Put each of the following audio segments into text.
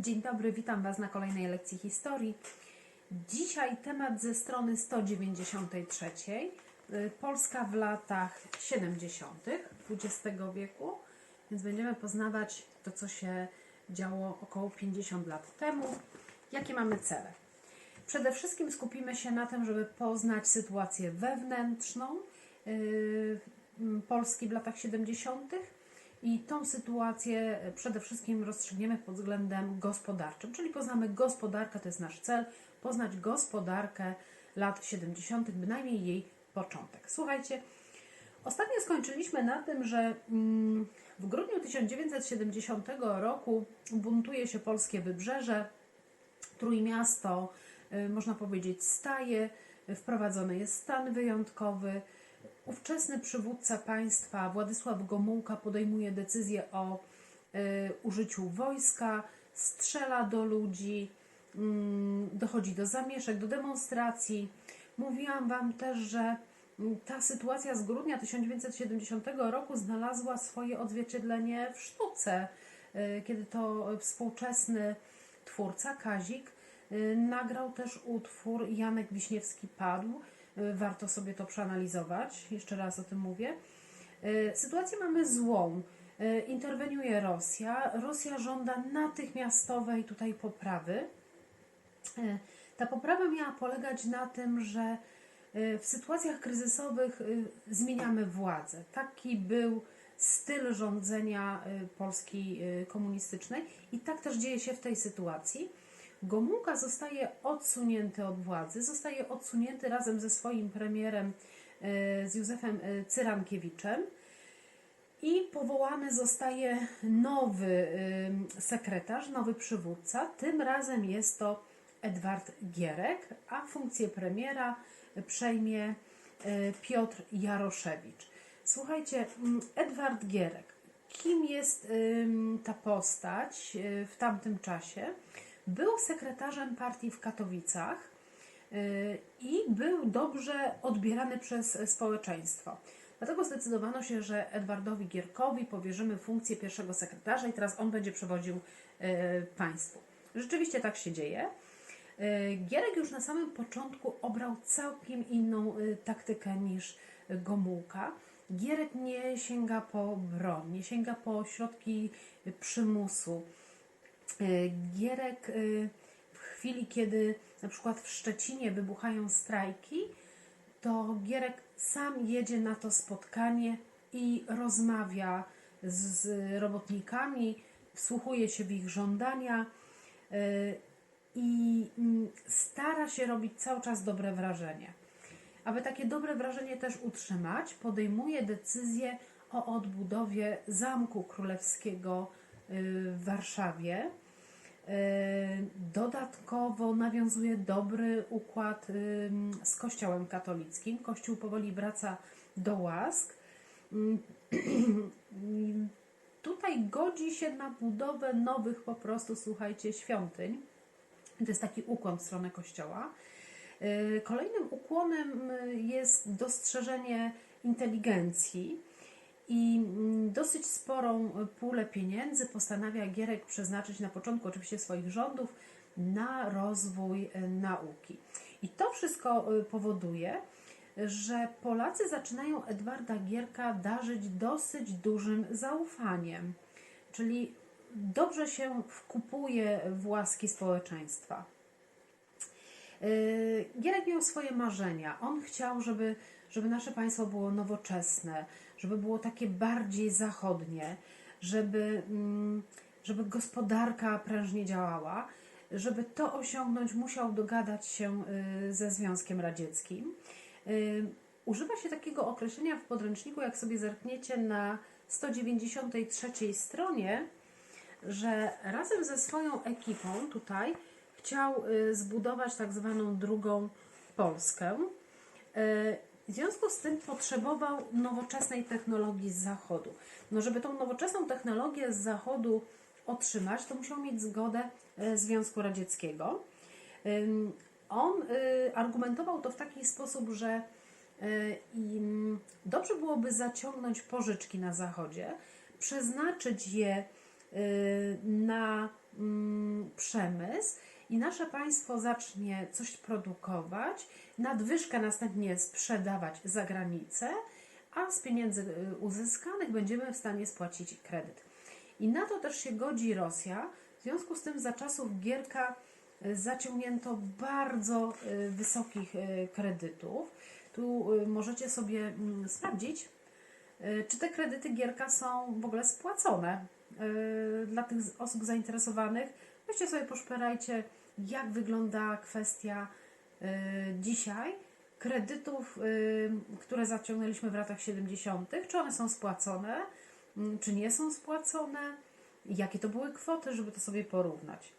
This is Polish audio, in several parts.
Dzień dobry, witam Was na kolejnej lekcji historii. Dzisiaj temat ze strony 193. y, Polska w latach 70. XX wieku, więc będziemy poznawać to, co się działo około 50 lat temu. Jakie mamy cele? Przede wszystkim skupimy się na tym, żeby poznać sytuację wewnętrzną yy, Polski w latach 70. I tą sytuację przede wszystkim rozstrzygniemy pod względem gospodarczym, czyli poznamy gospodarkę, to jest nasz cel, poznać gospodarkę lat 70., bynajmniej jej początek. Słuchajcie, ostatnio skończyliśmy na tym, że mm, w grudniu 1970 roku buntuje się polskie wybrzeże, Trójmiasto, y, można powiedzieć, staje, wprowadzony jest stan wyjątkowy. Ówczesny przywódca państwa Władysław Gomułka podejmuje decyzję o y, użyciu wojska, strzela do ludzi, mm, dochodzi do zamieszek, do demonstracji. Mówiłam Wam też, że mm, ta sytuacja z grudnia 1970 roku znalazła swoje odzwierciedlenie w sztuce, y, kiedy to współczesny twórca Kazik y, nagrał też utwór Janek Wiśniewski padł. Y, Warto sobie to przeanalizować. Jeszcze raz o tym mówię. Y, Sytuację mamy złą. Y, Interweniuje Rosja. Rosja żąda natychmiastowej tutaj poprawy. Ta poprawa miała polegać na tym, że w sytuacjach kryzysowych zmieniamy władzę. Taki był styl rządzenia Polski komunistycznej i tak też dzieje się w tej sytuacji. Gomułka zostaje odsunięty od władzy, zostaje odsunięty razem ze swoim premierem, y, z Józefem y, Cyrankiewiczem i powołany zostaje nowy y, sekretarz, nowy przywódca. Tym razem jest to Edward Gierek, a funkcję premiera przejmie Piotr Jaroszewicz. Słuchajcie, Edward Gierek. Kim jest ta postać w tamtym czasie? Był sekretarzem partii w Katowicach y, i był dobrze odbierany przez społeczeństwo. Dlatego zdecydowano się, że Edwardowi Gierkowi powierzymy funkcję pierwszego sekretarza i teraz on będzie przewodził y, państwu. Rzeczywiście tak się dzieje. Y, Gierek już na samym początku obrał całkiem inną taktykę niż Gomułka. Gierek nie sięga po broń, nie sięga po środki przymusu. Y, Gierek y, w chwili, kiedy na przykład w Szczecinie wybuchają strajki, to Gierek sam jedzie na to spotkanie i rozmawia z, robotnikami, wsłuchuje się w ich żądania y, i mm, stara się robić cały czas dobre wrażenie. Aby takie dobre wrażenie też utrzymać, podejmuje decyzję o odbudowie Zamku Królewskiego w Warszawie. Y, Dodatkowo nawiązuje dobry układ z Kościołem katolickim. Kościół powoli wraca do łask. Mm, Tutaj godzi się na budowę nowych po prostu, słuchajcie, świątyń. To jest taki ukłon w stronę kościoła. Y, Kolejnym ukłonem y, jest dostrzeżenie inteligencji i mm, dosyć sporą pulę pieniędzy postanawia Gierek przeznaczyć na początku oczywiście swoich rządów na rozwój y, nauki. I to wszystko y, powoduje, że Polacy zaczynają Edwarda Gierka darzyć dosyć dużym zaufaniem, czyli dobrze się wkupuje w łaski społeczeństwa. Yy, Gierek miał swoje marzenia. On chciał, żeby, żeby nasze państwo było nowoczesne, żeby było takie bardziej zachodnie, żeby, mm, żeby gospodarka prężnie działała. Żeby to osiągnąć, musiał dogadać się yy, ze Związkiem Radzieckim. Yy, Używa się takiego określenia w podręczniku, jak sobie zerkniecie na 193 stronie, że razem ze swoją ekipą tutaj chciał y, zbudować tak zwaną drugą Polskę. W związku z tym potrzebował nowoczesnej technologii z zachodu. No, żeby tą nowoczesną technologię z zachodu otrzymać, to musiał mieć zgodę y, Związku Radzieckiego. On y, argumentował to w taki sposób, że im dobrze byłoby zaciągnąć pożyczki na zachodzie, przeznaczyć je y, na mm, przemysł i nasze państwo zacznie coś produkować, nadwyżkę następnie sprzedawać za granicę, a z pieniędzy y, uzyskanych będziemy w stanie spłacić kredyt. I na to też się godzi Rosja. W związku z tym za czasów Gierka y, zaciągnięto bardzo y, wysokich kredytów. Tu możecie sobie mm, sprawdzić, czy te kredyty Gierka są w ogóle spłacone. Dla tych osób zainteresowanych, weźcie sobie poszperajcie, jak wygląda kwestia y, dzisiaj kredytów, y, które zaciągnęliśmy w latach 70., czy one są spłacone, mm, czy nie są spłacone, jakie to były kwoty, żeby to sobie porównać.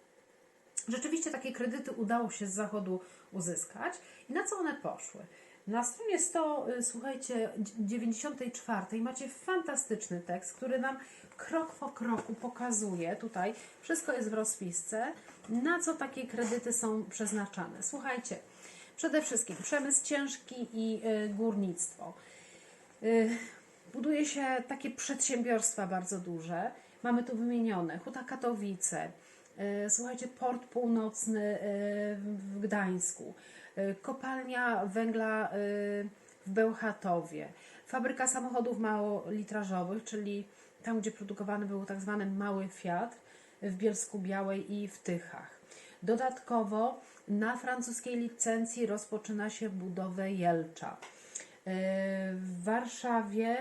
Rzeczywiście takie kredyty udało się z zachodu uzyskać. I na co one poszły? Na stronie 100, y, słuchajcie, 94 macie fantastyczny tekst, który nam krok po kroku pokazuje, tutaj wszystko jest w rozpisce, na co takie kredyty są przeznaczane. Słuchajcie, przede wszystkim przemysł ciężki i y, górnictwo. Y, Buduje się takie przedsiębiorstwa bardzo duże. Mamy tu wymienione Huta Katowice, y, słuchajcie, Port Północny w Gdańsku, kopalnia węgla w Bełchatowie, fabryka samochodów małolitrażowych, czyli tam, gdzie produkowany był tak zwany mały Fiat w Bielsku Białej i w Tychach. Dodatkowo na francuskiej licencji rozpoczyna się budowę Jelcza. W Warszawie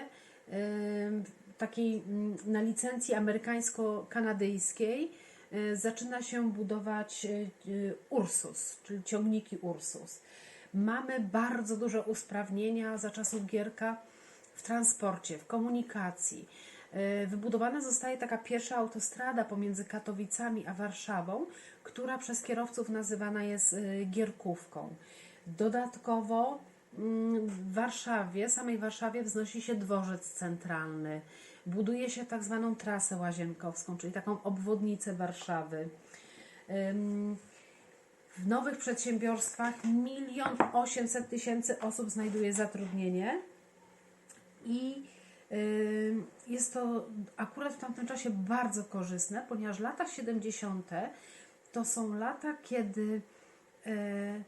y, takiej mm, na licencji amerykańsko-kanadyjskiej y, zaczyna się budować y, y, Ursus, czyli ciągniki Ursus. Mamy bardzo duże usprawnienia za czasów Gierka w transporcie, w komunikacji. Y, Wybudowana zostaje taka pierwsza autostrada pomiędzy Katowicami a Warszawą, która przez kierowców nazywana jest y, Gierkówką. Dodatkowo mm, w Warszawie, samej Warszawie wznosi się dworzec centralny. Buduje się tak zwaną trasę łazienkowską, czyli taką obwodnicę Warszawy. W nowych przedsiębiorstwach milion osiemset tysięcy osób znajduje zatrudnienie i jest to akurat w tamtym czasie bardzo korzystne, ponieważ lata 70. to są lata, kiedy y,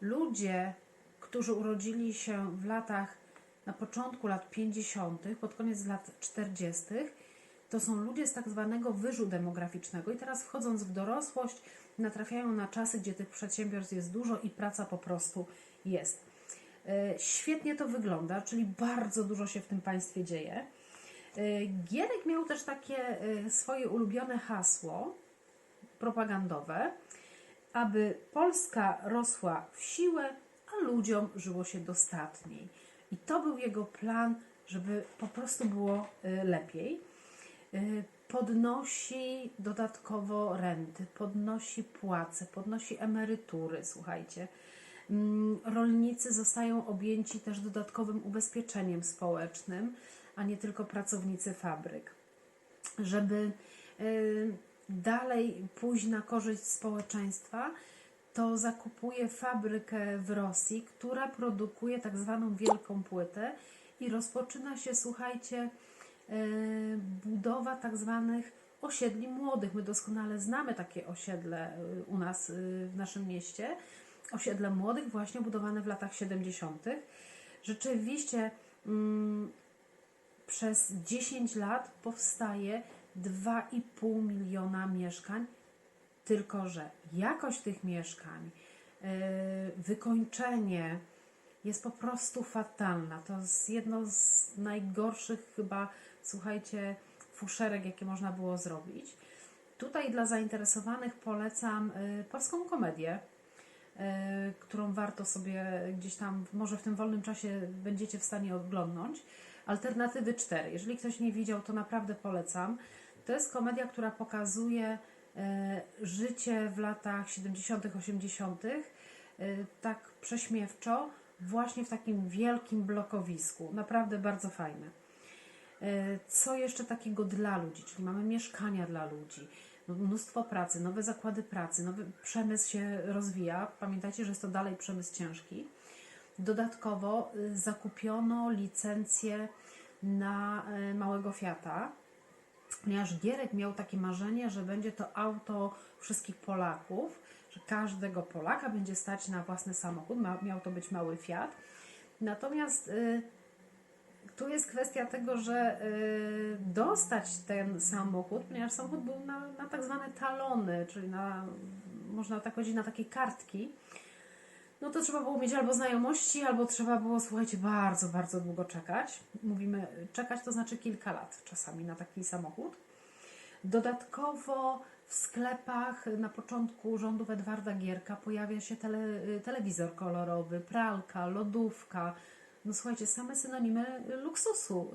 ludzie, którzy urodzili się w latach na początku lat 50., pod koniec lat 40., to są ludzie z tak zwanego wyżu demograficznego i teraz wchodząc w dorosłość natrafiają na czasy, gdzie tych przedsiębiorstw jest dużo i praca po prostu jest. E, Świetnie to wygląda, czyli bardzo dużo się w tym państwie dzieje. E, Gierek miał też takie e, swoje ulubione hasło propagandowe, aby Polska rosła w siłę, a ludziom żyło się dostatniej. I to był jego plan, żeby po prostu było e, lepiej. Podnosi dodatkowo renty, podnosi płace, podnosi emerytury, słuchajcie. Mm, Rolnicy zostają objęci też dodatkowym ubezpieczeniem społecznym, a nie tylko pracownicy fabryk żeby y, dalej pójść na korzyść społeczeństwa, to zakupuje fabrykę w Rosji, która produkuje tak zwaną wielką płytę i rozpoczyna się, słuchajcie, y, budowa tak zwanych osiedli młodych. My doskonale znamy takie osiedle y, u nas w naszym mieście. Osiedle młodych, właśnie budowane w latach 70. Rzeczywiście mm, przez 10 lat powstaje 2,5 miliona mieszkań, tylko że jakość tych mieszkań, yy, wykończenie jest po prostu fatalna. To jest jedno z najgorszych chyba, słuchajcie, fuszerek, jakie można było zrobić. Tutaj dla zainteresowanych polecam yy, polską komedię, yy, którą warto sobie gdzieś tam, może w tym wolnym czasie będziecie w stanie oglądnąć. Alternatywy 4. Jeżeli ktoś nie widział, to naprawdę polecam. To jest komedia, która pokazuje e, życie w latach 70., 80., e, tak prześmiewczo, właśnie w takim wielkim blokowisku. Naprawdę bardzo fajne. E, Co jeszcze takiego dla ludzi? Czyli mamy mieszkania dla ludzi, mnóstwo pracy, nowe zakłady pracy, nowy przemysł się rozwija. Pamiętajcie, że jest to dalej przemysł ciężki. Dodatkowo y, zakupiono licencję na y, małego Fiata. ponieważ Gierek miał takie marzenie, że będzie to auto wszystkich Polaków, że każdego Polaka będzie stać na własny samochód, miał to być mały Fiat. Natomiast y, tu jest kwestia tego, że dostać ten samochód, ponieważ samochód był na, na tak zwane talony, czyli na, można tak powiedzieć, na takie kartki, no to trzeba było mieć albo znajomości, albo trzeba było, słuchajcie, bardzo, bardzo długo czekać. Mówimy, czekać to znaczy kilka lat czasami na taki samochód. Dodatkowo w sklepach na początku rządów Edwarda Gierka pojawia się tele, telewizor kolorowy, pralka, lodówka. No słuchajcie, same synonimy luksusu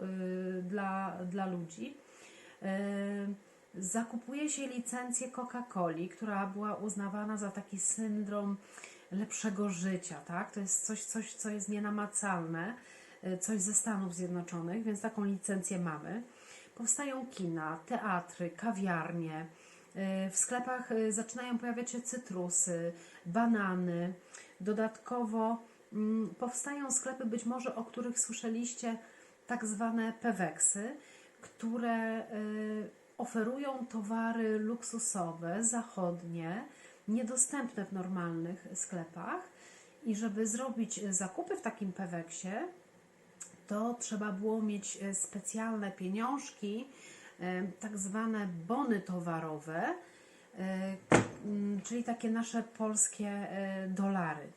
y, dla, dla ludzi. Y, zakupuje się licencję Coca-Coli, która była uznawana za taki syndrom lepszego życia, tak? To jest coś, coś co jest nienamacalne, y, coś ze Stanów Zjednoczonych, więc taką licencję mamy. Powstają kina, teatry, kawiarnie. y, W sklepach y, zaczynają pojawiać się cytrusy, banany. Dodatkowo mm, powstają sklepy, być może o których słyszeliście, tak zwane peweksy, które oferują towary luksusowe, zachodnie, niedostępne w normalnych sklepach. I żeby zrobić zakupy w takim peweksie, to trzeba było mieć e, specjalne pieniążki, e, tak zwane bony towarowe, e, czyli takie nasze polskie e, dolary.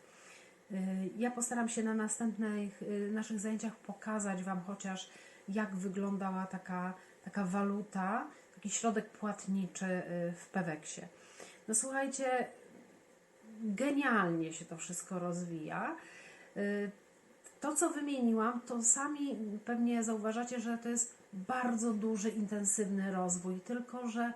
E, Ja postaram się na następnych e, naszych zajęciach pokazać Wam chociaż, jak wyglądała taka, taka waluta, taki środek płatniczy e, w Peweksie. No słuchajcie, genialnie się to wszystko rozwija. Y, To, co wymieniłam, to sami pewnie zauważacie, że to jest bardzo duży, intensywny rozwój, tylko że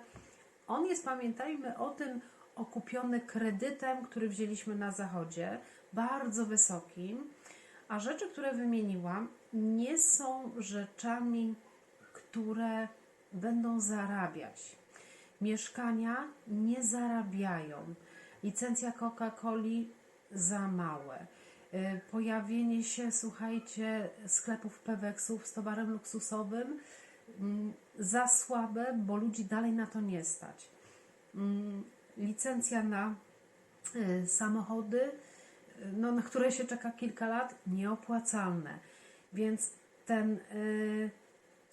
on jest, pamiętajmy o tym, okupiony kredytem, który wzięliśmy na zachodzie, bardzo wysokim, a rzeczy, które wymieniłam, nie są rzeczami, które będą zarabiać. Mieszkania nie zarabiają. Licencja Coca-Coli za małe. Y, Pojawienie się, słuchajcie, sklepów Peweksów z towarem luksusowym mm, za słabe, bo ludzi dalej na to nie stać. Mm, Licencja na y, samochody, y, no, na które się czeka kilka lat, nieopłacalne. Więc ten y,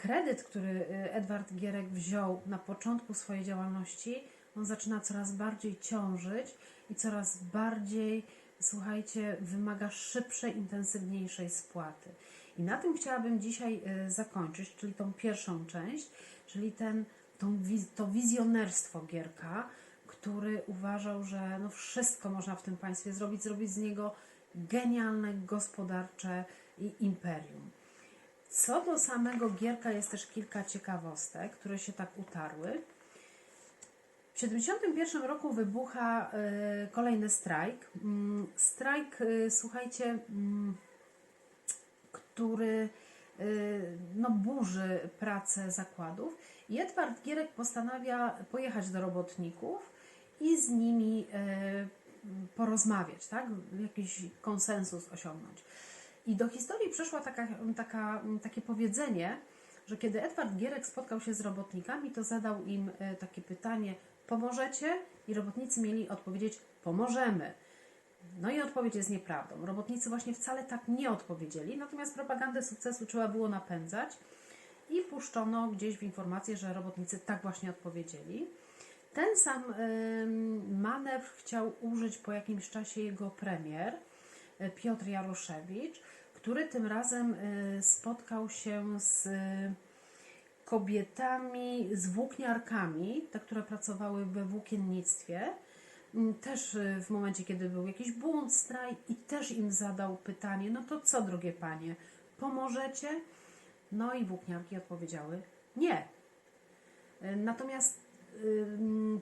kredyt, który y, Edward Gierek wziął na początku swojej działalności, on zaczyna coraz bardziej ciążyć i coraz bardziej, słuchajcie, wymaga szybszej, intensywniejszej spłaty. I na tym chciałabym dzisiaj y, zakończyć, czyli tą pierwszą część, czyli ten, tą, to wizjonerstwo Gierka, który uważał, że no wszystko można w tym państwie zrobić, zrobić z niego genialne gospodarcze imperium. Co do samego Gierka jest też kilka ciekawostek, które się tak utarły. W 1971 roku wybucha y, kolejny strajk. Mm, strajk, y, słuchajcie, mm, który y, no, burzy pracę zakładów. I Edward Gierek postanawia pojechać do robotników i z nimi porozmawiać, tak? jakiś konsensus osiągnąć. I do historii przeszła taka, taka, takie powiedzenie, że kiedy Edward Gierek spotkał się z robotnikami, to zadał im e, takie pytanie: Pomożecie? I robotnicy mieli odpowiedzieć: Pomożemy. No i odpowiedź jest nieprawdą. Robotnicy właśnie wcale tak nie odpowiedzieli, natomiast propagandę sukcesu trzeba było napędzać i puszczono gdzieś w informację, że robotnicy tak właśnie odpowiedzieli. Ten sam manewr chciał użyć po jakimś czasie jego premier, Piotr Jaroszewicz, który tym razem y, spotkał się z y, kobietami, z włókniarkami, te, które pracowały we włókiennictwie, Mm, też w momencie, kiedy był jakiś bunt, strajk i też im zadał pytanie, no to co, drogie panie, pomożecie? No i włókniarki odpowiedziały nie. Natomiast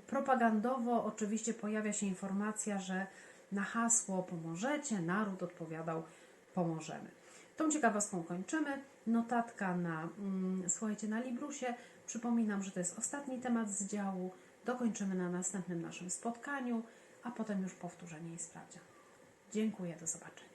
propagandowo oczywiście pojawia się informacja, że na hasło pomożecie, naród odpowiadał pomożemy. Tą ciekawostką kończymy. Notatka na, mm, słuchajcie, na Librusie. Przypominam, że to jest ostatni temat z działu. Dokończymy na następnym naszym spotkaniu, a potem już powtórzenie i sprawdzian. Dziękuję, do zobaczenia.